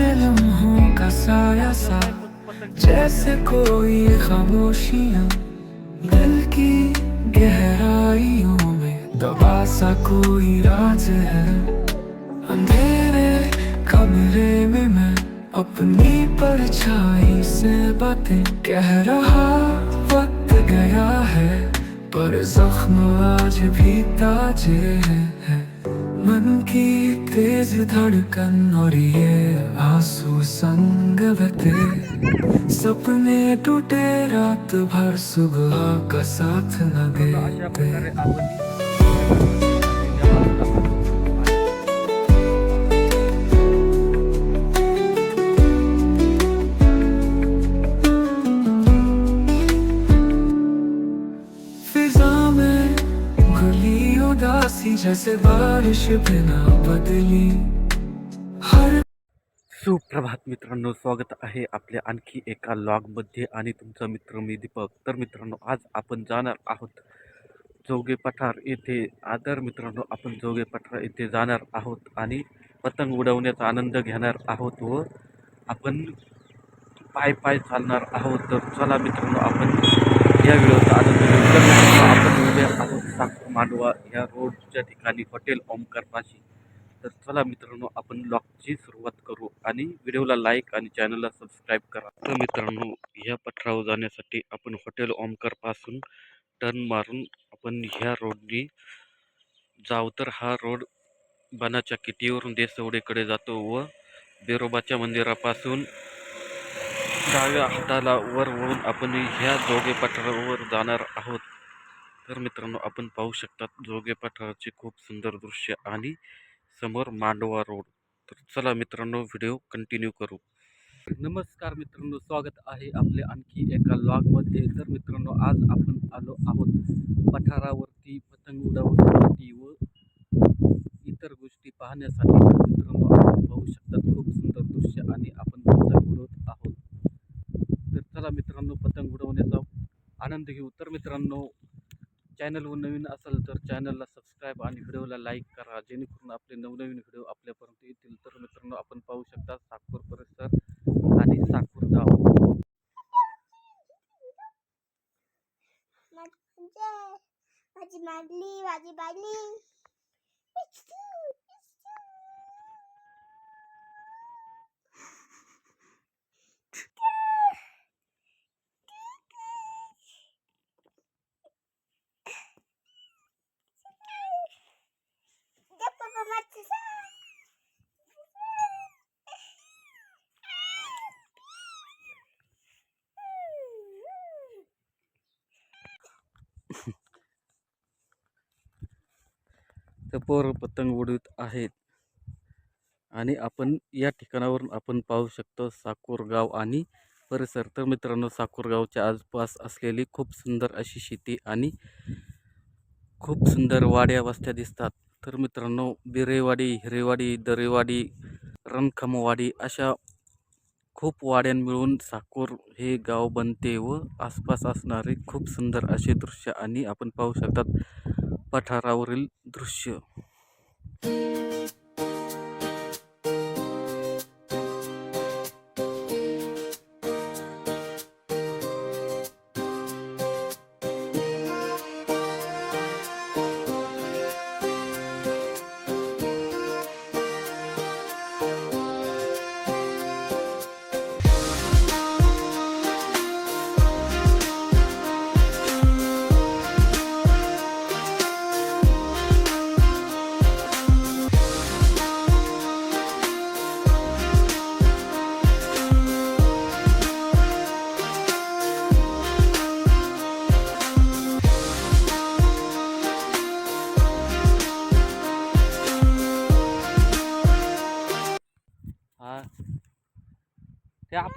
बीते लम्हों का साया सा, जैसे कोई खामोशियाँ। दिल की गहराइयों में दबा सा कोई राज है। अंधेरे कमरे में मैं अपनी परछाई से बातें कह रहा वक्त गया है, पर जख्म आज भी ताजे हैं। मन की तेज धड़कन और ये आँसू संग बहते। सपने टूटे रात भर सुबह का साथ न देते। जैसे बारिश बिना बदली। हर सुप्रभात मित्रांनो स्वागत आहे आपल्या आणखी एका लॉगमध्ये. आणि तुमचा मित्र मी दीपक. तर मित्रांनो आज आपण जाणार आहोत जोगे पठार येथे. आदर मित्रांनो आपण जोगे पठार येथे जाणार आहोत. आणि पतंग उडवण्याचा आनंद घेणार आहोत व आपण पाय पाय चालणार आहोत. तर चला मित्रांनो आपण या व्हिडिओचा आनंद घेऊ आपण उभे आहोत साखर मांडवा या रोडच्या ठिकाणी हॉटेल ओमकारपाशी तर चला मित्रांनो आपण लॉकची सुरुवात करू आणि व्हिडिओला लाईक आणि चॅनलला सबस्क्राईब करा. तर मित्रांनो या पठारावर जाण्यासाठी आपण हॉटेल ओमकारपासून टर्न मारून आपण ह्या रोडनी जाऊ. तर हा रोड बनाच्या किटीवरून देसवडेकडे जातो व बेरोबाच्या मंदिरापासून डाव्या हाताला वर वळून आपण ह्या जोगे पठारावर जाणार आहोत. तर मित्रांनो आपण पाहू शकतात जोगे पठाराचे खूप सुंदर दृश्य आणि समोर मांडवा रोड. तर चला मित्रांनो व्हिडिओ कंटिन्यू करू. नमस्कार मित्रांनो स्वागत आहे आपल्या आणखी एका लॉगमध्ये तर मित्रांनो आज आपण आलो आहोत पठारावरती पतंग उडवण्यासाठी व इतर गोष्टी पाहण्यासाठी. मित्रांनो आपण पाहू शकतात खूप सुंदर दृश्य आणि आपण पतंग उडवत आहोत. चला मित्रांनो पतंग उडवण्याचा आनंद घेऊ. तर मित्रांनो चॅनलवर नवीन असेल तर चॅनलला सबस्क्राईब आणि व्हिडिओला लाईक करा. जेणेकरून आपले नवनवीन व्हिडिओ आपल्यापर्यंत येतील. तर मित्रांनो आपण पाहू शकता साकूर परिसर आणि साकूर गाव. माझी मागली माझी पोर पतंग उडवीत आहेत. आणि आपण या ठिकाणावरून आपण पाहू शकतो साकूरगाव आणि परिसर. तर मित्रांनो साकूरगावच्या आसपास असलेली खूप सुंदर अशी शेती आणि खूप सुंदर वाड्या वस्त्या दिसतात. तर मित्रांनो बिरेवाडी हिरेवाडी दरेवाडी रणखमवाडी अशा खूप वाड्या मिळून साकोर हे गाव बनते व आसपास असणारे खूप सुंदर असे दृश्य आणि आपण पाहू शकतात पठारावरील दृश्य.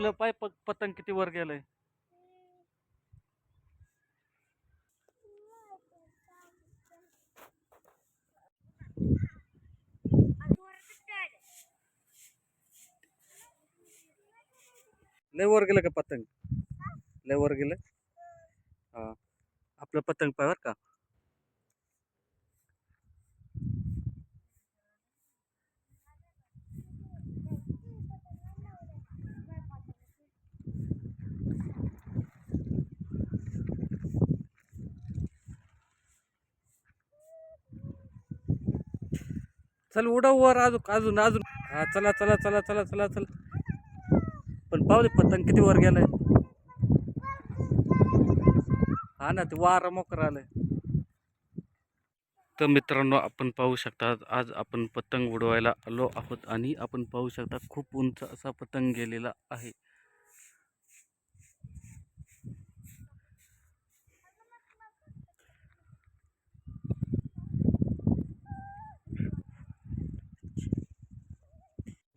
आपलं पाय प पतंग किती वर गेलंय? लय वर गेलं का पतंग? लय वर गेलं? हा. आपलं पतंग पाय बर का? चल उडव वर अजून अजून अजून. हा चला चला चला चला चला चला. पण पाहू दे पतंग किती वर गेलाय. हा ना ते वारा मोकर आलाय. तर मित्रांनो आपण पाहू शकता आज आपण पतंग उडवायला आलो आहोत आणि आपण पाहू शकता खूप उंच असा पतंग गेलेला आहे.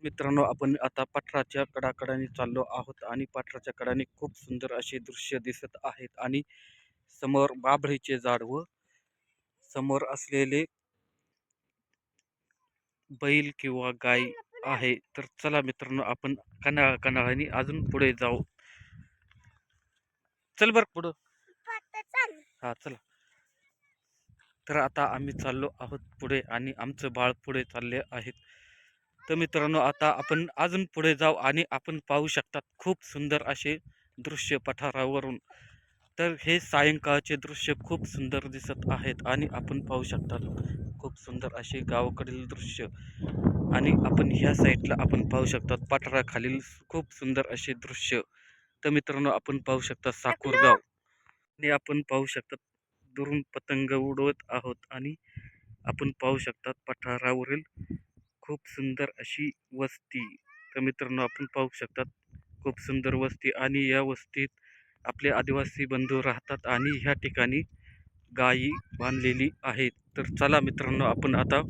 मित्रांनो आपण आता पठाराच्या कडाकडाने चाललो आहोत आणि पठाराच्या कडाने खूप सुंदर असे दृश्य दिसत आहेत आणि समोर बाभळीचे झाड व समोर असलेले बैल किंवा गाय आहे. तर चला मित्रांनो आपण कनाळ कनाळाने अजून पुढे जाऊ. चल बर पुढं. हा चला. तर आता आम्ही चाललो आहोत पुढे आणि आमचं बाळ पुढे चालले आहेत. तर मित्रांनो आता आपण अजून पुढे जाऊ आणि आपण पाहू शकतात खूप सुंदर असे दृश्य पठारावरून. तर हे सायंकाळचे दृश्य खूप सुंदर दिसत आहेत आणि आपण पाहू शकतात खूप सुंदर असे गावाकडील दृश्य. आणि आपण ह्या साईडला आपण पाहू शकतात पठाराखालील खूप सुंदर असे दृश्य. तर मित्रांनो आपण पाहू शकता साकूरगाव आणि आपण पाहू शकतात दुरून पतंग उडवत आहोत आणि आपण पाहू शकतात पठारावरील खूप सुंदर अशी वस्ती तर मित्रांनो आपण पाहू शकतात खूप सुंदर वस्ती आणि या वस्तीत आपले आदिवासी बंधू राहतात आणि ह्या ठिकाणी गायी बांधलेली आहेत. तर चला मित्रांनो आपण आता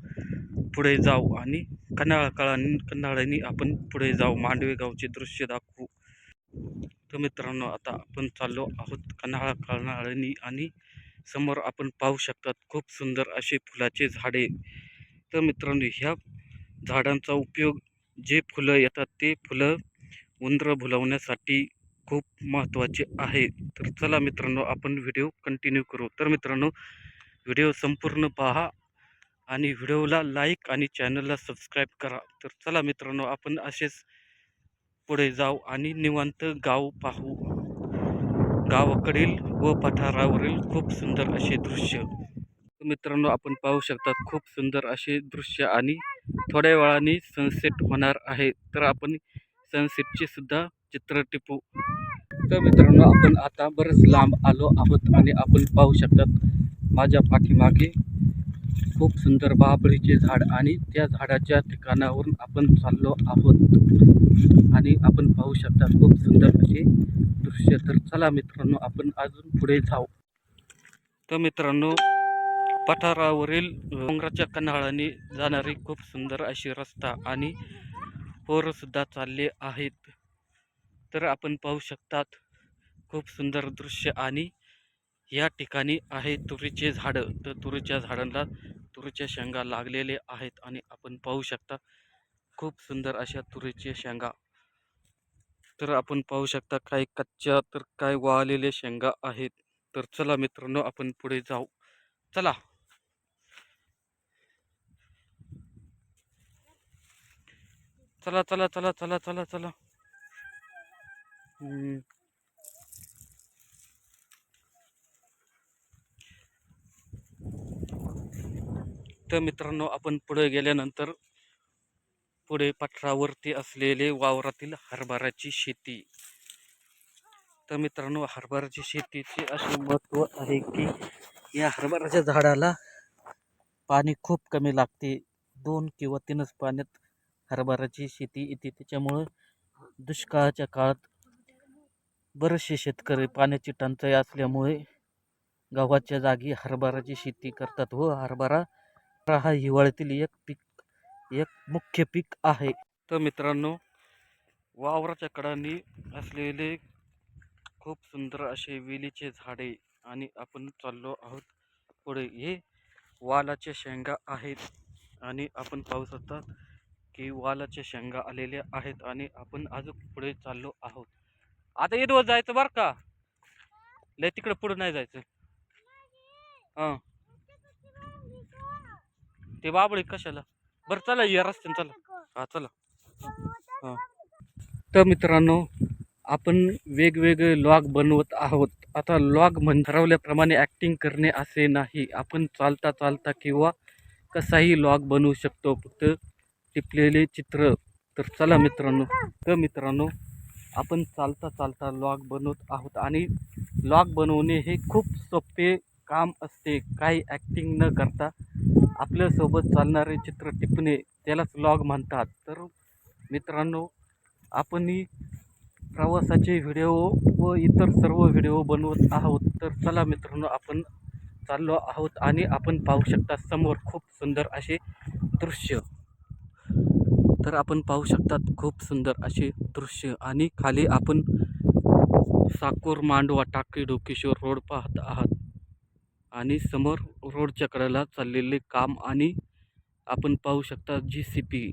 पुढे जाऊ आणि कनाळ काळानी कन्हाळांनी आपण पुढे जाऊ. मांडवे गावचे दृश्य दाखवू. तर मित्रांनो आता आपण चाललो आहोत कन्हाळा कन्हाळांनी आणि समोर आपण पाहू शकतात खूप सुंदर असे फुलाचे झाडे. तर मित्रांनो ह्या झाडांचा उपयोग जे फुलं येतात ते फुलं उंदरं भुलवण्यासाठी खूप महत्त्वाचे आहे. तर चला मित्रांनो आपण व्हिडिओ कंटिन्यू करू. तर मित्रांनो व्हिडिओ संपूर्ण पहा आणि व्हिडिओला लाईक आणि चॅनलला सबस्क्राईब करा. तर चला मित्रांनो आपण असेच पुढे जाऊ आणि निवांत गाव पाहू. गावाकडील व पठारावरील खूप सुंदर असे दृश्य. मित्रांनो आपण पाहू शकतात खूप सुंदर असे दृश्य आणि थोड्या वेळाने सनसेट होणार आहे. तर आपण सनसेटचे सुद्धा चित्र टिपू. तर मित्रांनो आपण आता बरंच लांब आलो आहोत आणि आपण पाहू शकतात माझ्या पाठीमागे खूप सुंदर बाबळीचे झाड आणि त्या झाडाच्या ठिकाणावरून आपण चाललो आहोत. आणि आपण पाहू शकता खूप सुंदर असे दृश्य. तर चला मित्रांनो आपण अजून पुढे जाऊ. तर मित्रांनो पठारावरील डोंगराच्या कन्हाळाने जाणारी खूप सुंदर अशी रस्ता आणि पोरंसुद्धा चालले आहेत. तर आपण पाहू शकतात खूप सुंदर दृश्य आणि या ठिकाणी आहे तुरीचे झाडं. तर तुरीच्या झाडांना तुरीच्या शेंगा लागलेले आहेत आणि आपण पाहू शकता खूप सुंदर अशा तुरीच्या शेंगा. तर आपण पाहू शकता काही कच्च्या तर काय वाळलेल्या शेंगा आहेत. तर चला मित्रांनो आपण पुढे जाऊ. चला. चला चला चला चला चला चला. तर मित्रांनो आपण पुढे गेल्यानंतर पुढे पठरावरती असलेले वावरातील हरभऱ्याची शेती. तर मित्रांनो हरभऱ्याची शेतीचे असे महत्त्व आहे की या हरभऱ्याच्या झाडाला पाणी खूप कमी लागते. दोन किंवा तीनच पाण्यात हरभऱ्याची शेती येते. त्याच्यामुळं दुष्काळाच्या काळात बरेचसे शेतकरी पाण्याची टंचाई असल्यामुळे गव्हाच्या जागी हरभराची शेती करतात व हरभरा हा हिवाळ्यातील एक पीक एक मुख्य पीक आहे. तर मित्रांनो वावराच्या कडांनी असलेले खूप सुंदर असे वेलीचे झाडे आणि आपण चाललो आहोत पुढे. हे वालाच्या शेंगा आहेत आणि आपण पाहू शकतात की वालाच्या शेंगा आलेल्या आहेत आणि आपण अजून पुढे चाललो आहोत. आता येदवर जायचं बरं का? लय तिकडे पुढे नाही जायचं. हां. ते बाबळे कशाला? बरं चला या रस्त्याने चला. हा चला. हां. तर मित्रांनो आपण वेगवेगळे लॉग बनवत आहोत. आता लॉग म्हण ठरवल्याप्रमाणे ॲक्टिंग करणे असे नाही. आपण चालता चालता किंवा कसाही लॉग बनवू शकतो. फक्त टिपलेले चित्र. तर चला मित्रांनो तर मित्रांनो आपण चालता चालता लॉग बनवत आहोत आणि लॉग बनवणे हे खूप सोपे काम असते. काही ॲक्टिंग न करता आपल्यासोबत चालणारे चित्र टिपणे त्यालाच लॉग म्हणतात. तर मित्रांनो आपणही प्रवासाचे व्हिडिओ व इतर सर्व व्हिडिओ बनवत आहोत. तर चला मित्रांनो आपण चाललो आहोत आणि आपण पाहू शकता समोर खूप सुंदर असे दृश्य. तर आपण पाहू शकतात खूप सुंदर असे दृश्य. आणि खाली आपण साकोर मांडवा टाकी डोकेश्वर रोड पाहत आहात. आणि समोर रोडच्या कडेला चाललेले काम आणि आपण पाहू शकता G C P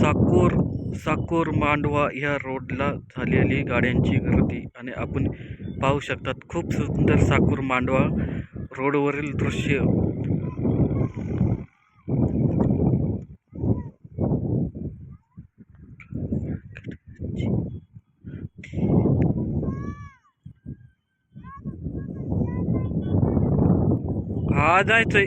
Sakor Sakor Mandwa या रोडला झालेली गाड्यांची गर्दी. आणि आपण पाहू शकतात खूप सुंदर साकूर मांडवा रोडवरील दृश्य. हा जायचंय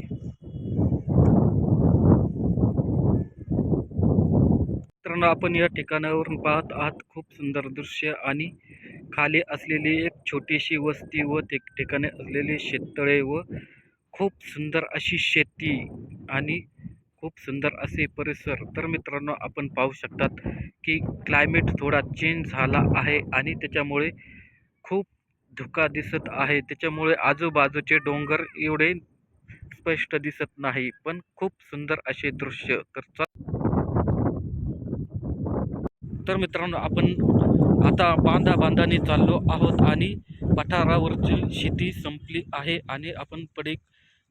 मित्रांनो आपण या ठिकाणावरून पाहत आहात खूप सुंदर दृश्य आणि खाली असलेली एक छोटीशी वस्ती व ते ठिकाणी असलेले शेततळे व खूप सुंदर अशी शेती आणि खूप सुंदर असे परिसर. तर मित्रांनो आपण पाहू शकतात की क्लायमेट थोडा चेंज झाला आहे आणि त्याच्यामुळे खूप धुका दिसत आहे. त्याच्यामुळे आजूबाजूचे डोंगर एवढे स्पष्ट दिसत नाही पण खूप सुंदर असे दृश्य. तर तर मित्रांनो आपण आता बांधा बांधाने चाललो आहोत आणि पठारावरची शेती संपली आहे आणि आपण पडीक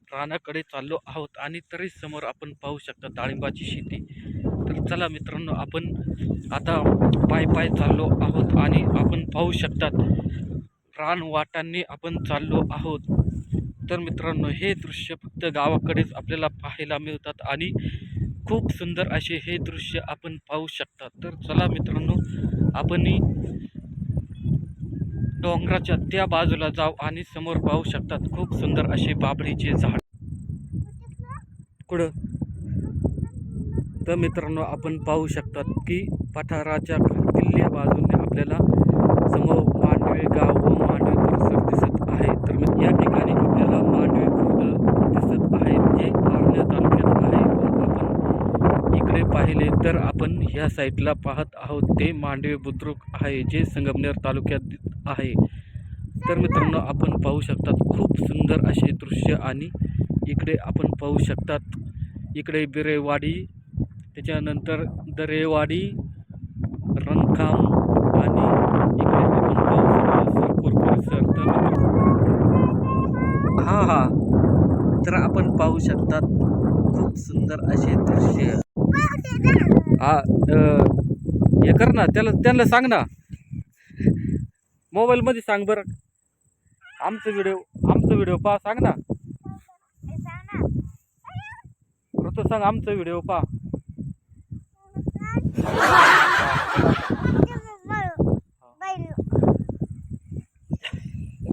रानाकडे चाललो आहोत आणि तरी समोर आपण पाहू शकता डाळिंबाची शेती. तर चला मित्रांनो आपण आता पाय पाय चाललो आहोत आणि आपण पाहू शकतात रानवाटांनी आपण चाललो आहोत. तर मित्रांनो हे दृश्य फक्त गावाकडेच आपल्याला पाहायला मिळतात आणि खूप सुंदर असे हे दृश्य आपण पाहू शकता. तर चला मित्रांनो आपणही डोंगराच्या त्या बाजूला जाऊ आणि समोर पाहू शकतात खूप सुंदर असे बाबळीचे झाड. कुठं? तर मित्रांनो आपण पाहू शकतात की पठाराच्या किल्ल्या बाजूने आपल्याला समोर मांडवे गाव व मांडवे परिसर दिसत आहे तर मग या ठिकाणी आपल्याला मांडवे खुर्द दिसत आहे जे पारण्या तालुक्यात आहे व आपण इकडे पाहिले तर आपण ह्या साईटला पाहत आहोत. ते मांडवे बुद्रुक आहे जे संगमनेर तालुक्यात आहे. तर मित्रांनो आपण पाहू शकतात खूप सुंदर असे दृश्य आणि इकडे आपण पाहू शकतात. इकडे बिरेवाडी त्याच्यानंतर दरेवाडी रंगखाम आणि इकडे आपण पाहू शकतो साकूर परिसर. तर तर आपण पाहू शकतात खूप सुंदर असे दृश्य. हा हे कर ना त्याला त्यांना सांग ना. मोबाईलमध्ये सांग बरं. आमचं व्हिडिओ आमचं व्हिडिओ पहा सांग ना. ऋतू सांग आमचं व्हिडिओ पहा.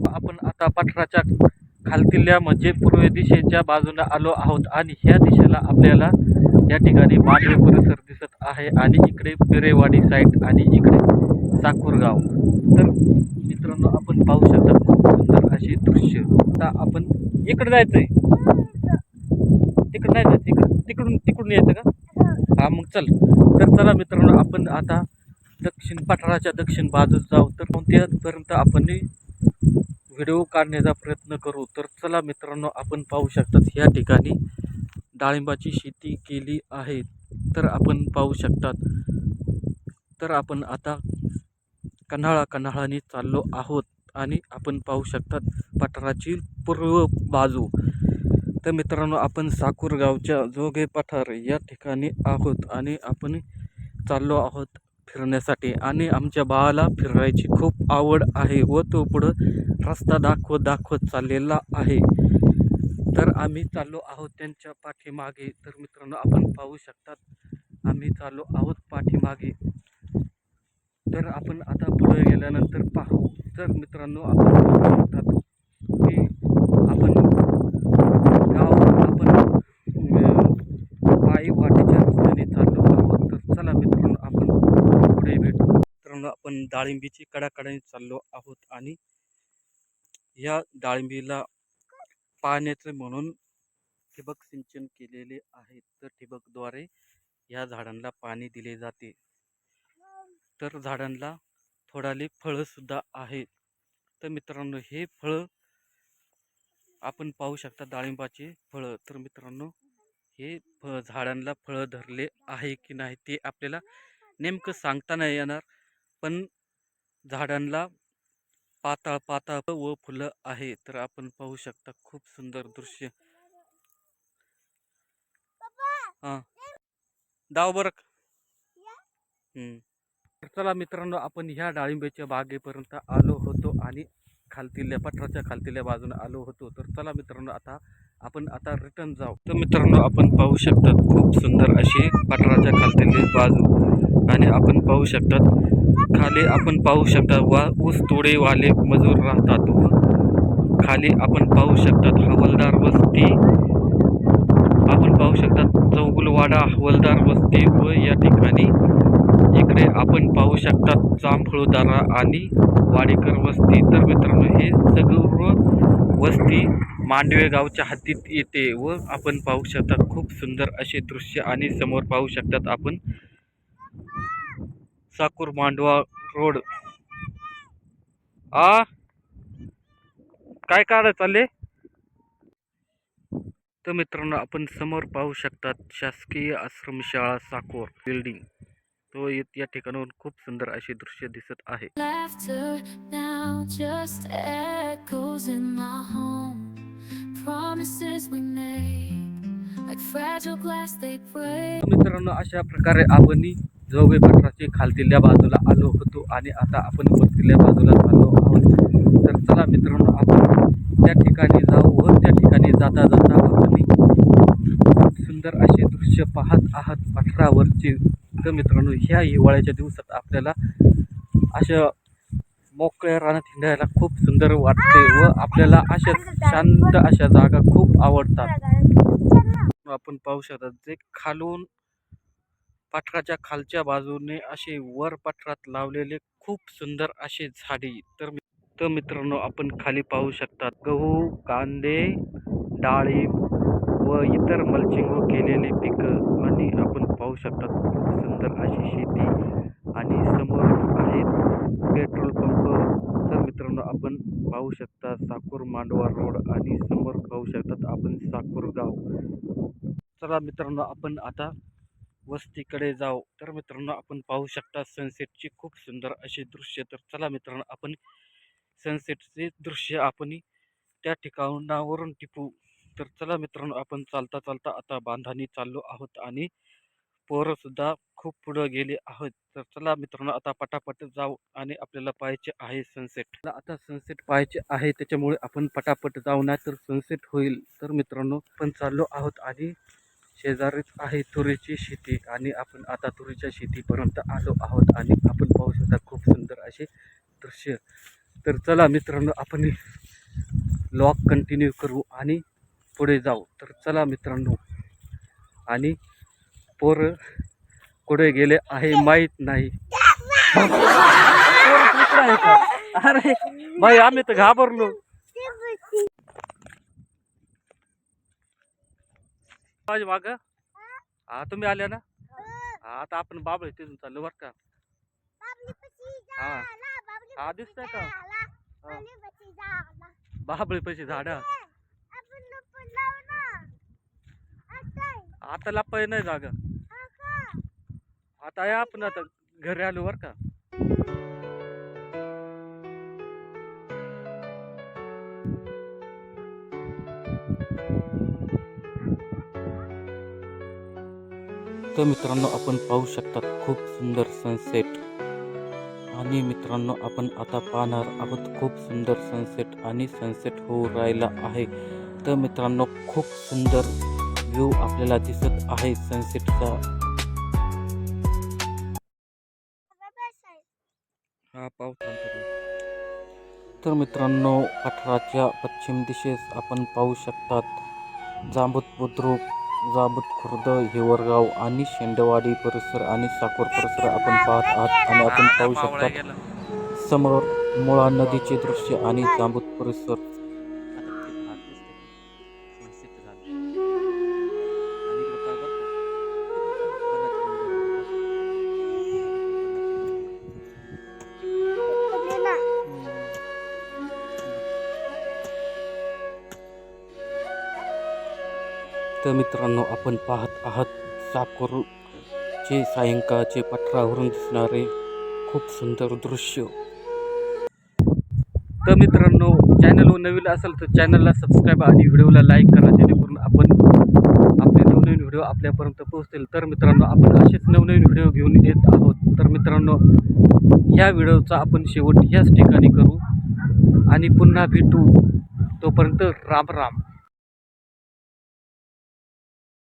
आपण आता पठाराच्या खालतिल्या म्हणजे पूर्व दिशेच्या बाजूला आलो आहोत आणि ह्या दिशेला आपल्याला या ठिकाणी मांडवे परिसर दिसत आहे आणि इकडे पिरेवाडी साईड आणि इकडे साकूरगाव तर मित्रांनो आपण पाहू शकता खूप सुंदर असे दृश्य. आता आपण इकडे जायचंय. तिकडे नाही जायचं इकडं. तिकडून तिकडून यायचं का? हा मग चल. तर चला मित्रांनो आपण आता दक्षिण पठाराच्या दक्षिण बाजूस जाऊ. तर मग त्यापर्यंत आपण व्हिडिओ काढण्याचा प्रयत्न करू. तर चला मित्रांनो आपण पाहू शकतात ह्या ठिकाणी डाळिंबाची शेती केली आहे तर आपण पाहू शकतात. तर आपण आता कन्हाळा कन्हाळाने चाललो आहोत आणि आपण पाहू शकतात पठाराची पूर्व बाजू. तर मित्रांनो आपण साकूरगावच्या जोगे पठार या ठिकाणी आहोत आणि आपण चाललो आहोत फिरण्यासाठी. आणि आमच्या बाळाला फिरायची खूप आवड आहे व तो पुढं रस्ता दाखवत दाखवत चाललेला आहे. तर आम्ही चाललो आहोत त्यांच्या पाठीमागे. तर मित्रांनो आपण पाहू शकतात आम्ही चाललो आहोत पाठीमागे. तर आपण आता पुढे गेल्यानंतर पाहू. तर मित्रांनो आपण पाहू शकतात की आपण गाव आपण पायी वाटेच्या रस्त्याने चाललो आहोत. तर चला मित्रांनो आपण पुढे भेटू. मित्रांनो आपण डाळिंबीची कडाकडाने चाललो आहोत आणि या डाळिंबीला पाण्याचं म्हणून ठिबक सिंचन केलेले आहे. तर ठिबकद्वारे या झाडांना पाणी दिले जाते. तर झाडांना थोडाले फळंसुद्धा आहे. आहेत तर मित्रांनो हे फळं आपण पाहू शकता डाळिंबाचे फळं. तर मित्रांनो हे फ झाडांना फळं धरले आहे की नाही ते आपल्याला नेमकं सांगता नाही येणार. पण झाडांना पाताळ पाताळ व फुलं आहे तर आपण पाहू शकता खूप सुंदर दृश्य. हां. दाव बरं. हम्म. तर चला मित्रांनो आपण ह्या डाळिंब्याच्या बागेपर्यंत आलो होतो आणि खालतील्या पठाराच्या खालतील्या बाजूने आलो होतो. तर चला मित्रांनो आता आपण आता रिटर्न जाऊ. तर मित्रांनो आपण पाहू शकतात खूप सुंदर अशी पठाराच्या खालतीली बाजू. आणि आपण पाहू शकतात खाली आपण पाहू शकता वा ऊस तोडेवाले मजूर राहतात व खाली आपण पाहू शकतात हवालदार वस्ती. आपण पाहू शकतात चौगुलवाडा हवलदार वस्ती व या ठिकाणी. इकडे आपण पाहू शकतात जांभळदारा आणि वाडेकर वस्ती. तर मित्रांनो हे सगळं वस्ती मांडवे गावच्या हद्दीत येते व आपण पाहू शकतात खूप सुंदर असे दृश्य आणि समोर पाहू शकतात आपण साकूर मांडवा रोड. आ? काय काढ चालले? तर मित्रांनो आपण समोर पाहू शकतात शासकीय आश्रमशाळा साकोर बिल्डिंग तो या ठिकाणाहून खूप सुंदर असे दृश्य दिसत आहे. मित्रांनो अशा प्रकारे आपण जोगे पठाराचे खालतिल्या बाजूला आलो होतो आणि आता आपण वरतील्या बाजूला आलो आहोत. तर चला मित्रांनो आपण त्या ठिकाणी जाऊ व त्या ठिकाणी जाता जाता आपण सुंदर असे दृश्य पाहत आहात. पठारावरचे तर मित्रांनो ह्या हिवाळ्याच्या दिवसात आपल्याला अशा मोकळ्या रानात हिंडायला खूप सुंदर वाटते व आपल्याला अशा शांत अशा जागा खूप आवडतात. आपण पाहू शकता जे खालून पाठराच्या खालच्या बाजूने असे वर पठारात लावलेले खूप सुंदर असे झाडी. तर तर मित्रांनो आपण खाली पाहू शकतात. गहू कांदे डाळिंब व इतर मल्चिंग केलेले पिकं आणि आपण पाहू शकतात खूप सुंदर अशी शेती आणि समोर आहेत पेट्रोल पंप. तर मित्रांनो आपण पाहू शकता साकूर मांडवा रोड आणि समोर पाहू शकतात आपण साकूर गाव. चला मित्रांनो आपण आता वस्तीकडे जाऊ तर मित्रांनो आपण पाहू शकता सनसेटची खूप सुंदर असे दृश्य. तर चला मित्रांनो आपण सनसेटचे दृश्य आपण त्या ठिकाणावरून टिपू. तर चला मित्रांनो आपण चालता चालता आता बांधानी चाललो आहोत आणि पोरंसुद्धा खूप पुढं गेले आहोत. तर चला मित्रांनो आता पटापट जाऊ आणि आपल्याला पाहायचे आहे सनसेट आता सनसेट पाहायचे आहे त्याच्यामुळे आपण पटापट जाऊ नाही तर सनसेट होईल. तर मित्रांनो आपण चाललो आहोत आणि शेजारीच आहे तुरीची शेती आणि आपण आता तुरीच्या शेतीपर्यंत आलो आहोत आणि आपण पाहू शकता खूप सुंदर असे दृश्य. तर चला मित्रांनो आपण लॉक कंटिन्यू करू आणि पुढे जाऊ. तर चला मित्रांनो आणि पोर कुठे गेले आहे माहीत नाही. का? अरे भाई आम्ही तर घाबरलो. माझ्या माग? हा तुम्ही आल्या ना? हा. आता आपण बाबळ तिथून चाललो बरं का? हा. हा, दिसतंय का? हा. बाबळी पैसे झाड? आता लपाय नाही जागा. आता या आपण आता घरी आलो बरं का? तर मित्रांनो आपण पाहू शकता खूप सुंदर सनसेट आणि मित्रांनो आपण आता पाहणार आहोत खूप सुंदर सनसेट आणि सनसेट होऊ राहिला आहे. तर मित्रांनो खूप सुंदर व्ह्यू आपल्याला दिसत आहे सनसेटचा हा पाऊस तर मित्रांनो पठाराच्या पश्चिम दिशेस आपण पाहू शकतात जांबूत बुद्रुक जांबूत खुर्द हिवरगाव आणि शेंडवाडी परिसर आणि साकोर परिसर आपण पाहत आहात. आणि आपण पाहू शकतात समोर मुळा नदीचे दृश्य आणि जांबूत परिसर. तर मित्रांनो आपण पाहत आहात साकोरचे सायंकाळचे पठारावरून दिसणारे खूप सुंदर दृश्य. तर मित्रांनो चॅनलवर नवीन असेल तर चॅनलला सबस्क्राईब आणि व्हिडिओला लाईक करा जेणेकरून आपण आपले नवनवीन व्हिडिओ आपल्यापर्यंत पोहोचतील. तर मित्रांनो आपण असेच नवनवीन व्हिडिओ घेऊन येत आहोत. तर मित्रांनो ह्या व्हिडिओचा आपण शेवट ह्याच ठिकाणी करू. आणि पुन्हा भेटू. तोपर्यंत राम राम.